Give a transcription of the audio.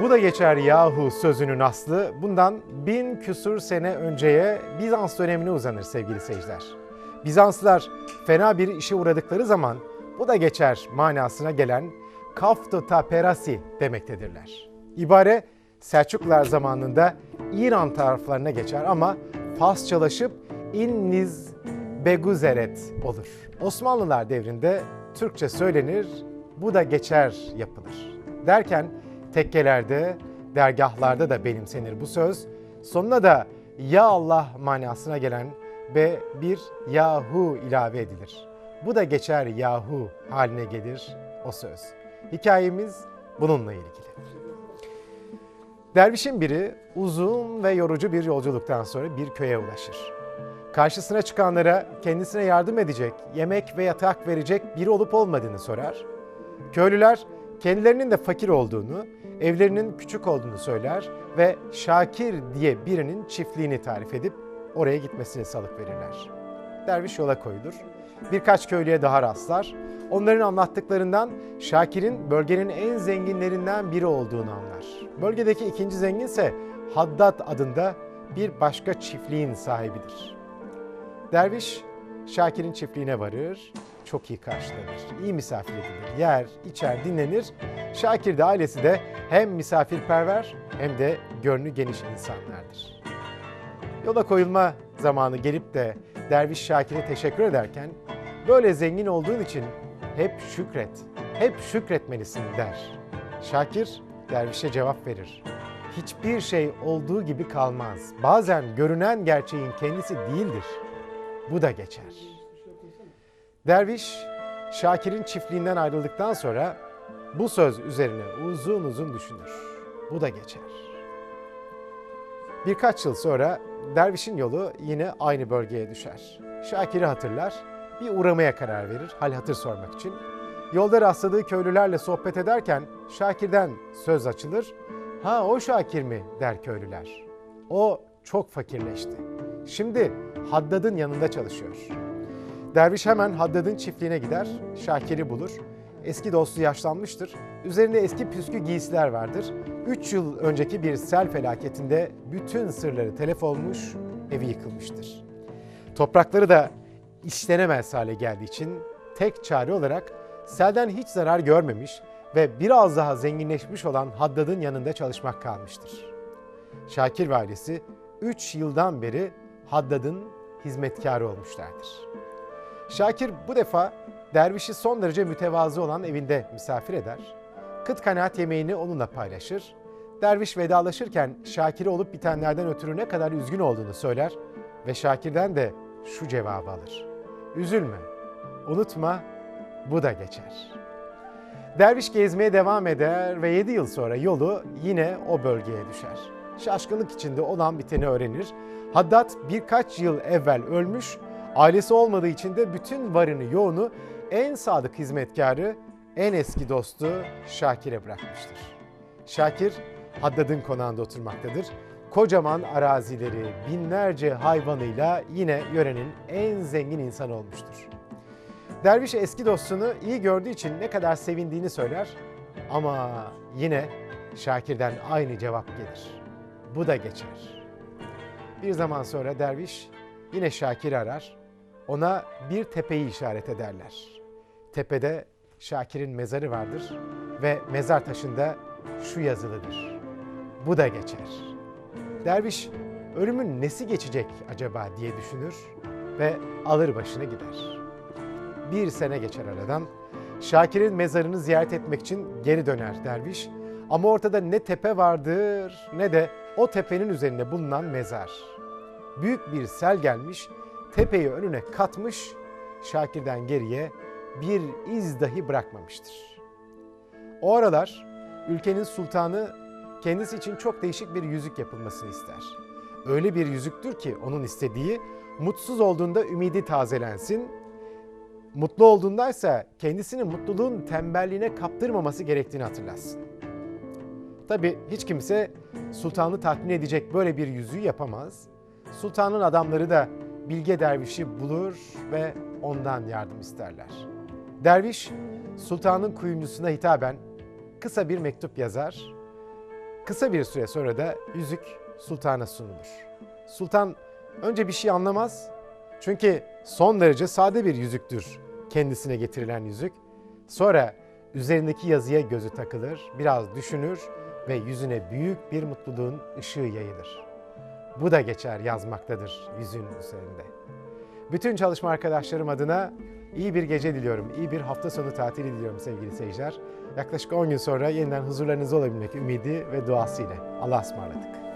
Bu da geçer yahu sözünün aslı bundan bin küsur sene önceye Bizans dönemine uzanır sevgili seyirciler. Bizanslılar fena bir işe uğradıkları zaman bu da geçer manasına gelen kaftu taperasi demektedirler. İbare Selçuklular zamanında İran taraflarına geçer ama Farsçalaşıp inniz beguzeret olur. Osmanlılar devrinde Türkçe söylenir, bu da geçer yapılır. Derken tekkelerde, dergahlarda da benimsenir bu söz. Sonuna da ya Allah manasına gelen ve bir yahu ilave edilir. Bu da geçer yahu haline gelir o söz. Hikayemiz bununla ilgili. Dervişin biri uzun ve yorucu bir yolculuktan sonra bir köye ulaşır. Karşısına çıkanlara kendisine yardım edecek, yemek ve yatak verecek biri olup olmadığını sorar. Köylüler kendilerinin de fakir olduğunu, evlerinin küçük olduğunu söyler ve Şakir diye birinin çiftliğini tarif edip oraya gitmesini salık verirler. Derviş yola koyulur. Birkaç köylüye daha rastlar. Onların anlattıklarından Şakir'in bölgenin en zenginlerinden biri olduğunu anlar. Bölgedeki ikinci zengin ise Haddad adında bir başka çiftliğin sahibidir. Derviş Şakir'in çiftliğine varır, çok iyi karşılanır, iyi misafir edilir, yer, içer, dinlenir. Şakir de ailesi de hem misafirperver hem de gönlü geniş insanlardır. Yola koyulma zamanı gelip de Derviş Şakir'e teşekkür ederken böyle zengin olduğun için hep şükret, hep şükretmelisin der. Şakir dervişe cevap verir. Hiçbir şey olduğu gibi kalmaz. Bazen görünen gerçeğin kendisi değildir. Bu da geçer. Derviş Şakir'in çiftliğinden ayrıldıktan sonra bu söz üzerine uzun uzun düşünür. Bu da geçer. Birkaç yıl sonra dervişin yolu yine aynı bölgeye düşer. Şakir'i hatırlar, bir uğramaya karar verir hal hatır sormak için. Yolda rastladığı köylülerle sohbet ederken Şakir'den söz açılır. Ha o Şakir mi der köylüler. O çok fakirleşti. Şimdi Haddad'ın yanında çalışıyor. Derviş hemen Haddad'ın çiftliğine gider, Şakir'i bulur. Eski dostu yaşlanmıştır. Üzerinde eski püskü giysiler vardır. Üç yıl önceki bir sel felaketinde bütün sırları telef olmuş, evi yıkılmıştır. Toprakları da işlenemez hale geldiği için tek çare olarak selden hiç zarar görmemiş ve biraz daha zenginleşmiş olan Haddad'ın yanında çalışmak kalmıştır. Şakir ve ailesi 3 yıldan beri Haddad'ın hizmetkarı olmuşlardır. Şakir bu defa dervişi son derece mütevazı olan evinde misafir eder. Kıt kanaat yemeğini onunla paylaşır. Derviş vedalaşırken Şakir'e olup bitenlerden ötürü ne kadar üzgün olduğunu söyler ve Şakir'den de şu cevabı alır. Üzülme, unutma, bu da geçer. Derviş gezmeye devam eder ve 7 yıl sonra yolu yine o bölgeye düşer. Şaşkınlık içinde olan biteni öğrenir. Haddad birkaç yıl evvel ölmüş, ailesi olmadığı için de bütün varını yoğunu en sadık hizmetkarı, en eski dostu Şakir'e bırakmıştır. Şakir, Haddad'ın konağında oturmaktadır. Kocaman arazileri, binlerce hayvanıyla yine yörenin en zengin insanı olmuştur. Derviş eski dostunu iyi gördüğü için ne kadar sevindiğini söyler ama yine Şakir'den aynı cevap gelir. Bu da geçer. Bir zaman sonra derviş yine Şakir'i arar. Ona bir tepeyi işaret ederler. Tepede Şakir'in mezarı vardır ve mezar taşında şu yazılıdır. Bu da geçer. Derviş ölümün nesi geçecek acaba diye düşünür ve alır başına gider. Bir sene geçer aradan. Şakir'in mezarını ziyaret etmek için geri döner derviş. Ama ortada ne tepe vardır ne de o tepenin üzerinde bulunan mezar. Büyük bir sel gelmiş, tepeyi önüne katmış, Şakir'den geriye bir iz dahi bırakmamıştır. O aralar ülkenin sultanı kendisi için çok değişik bir yüzük yapılmasını ister. Öyle bir yüzüktür ki onun istediği mutsuz olduğunda ümidi tazelensin, mutlu olduğundaysa kendisini mutluluğun tembelliğine kaptırmaması gerektiğini hatırlatsın. Tabi hiç kimse sultanı tatmin edecek böyle bir yüzüğü yapamaz. Sultanın adamları da bilge dervişi bulur ve ondan yardım isterler. Derviş sultanın kuyumcusuna hitaben kısa bir mektup yazar Kısa bir süre sonra da yüzük sultana sunulur. Sultan önce bir şey anlamaz. Çünkü son derece sade bir yüzüktür kendisine getirilen yüzük. Sonra üzerindeki yazıya gözü takılır, biraz düşünür ve yüzüne büyük bir mutluluğun ışığı yayılır. Bu da geçer yazmaktadır yüzüğün üzerinde. Bütün çalışma arkadaşlarım adına iyi bir gece diliyorum, iyi bir hafta sonu tatili diliyorum sevgili seyirciler. Yaklaşık 10 gün sonra yeniden huzurlarınızda olabilmek ümidi ve duasıyla. Allah'a ısmarladık.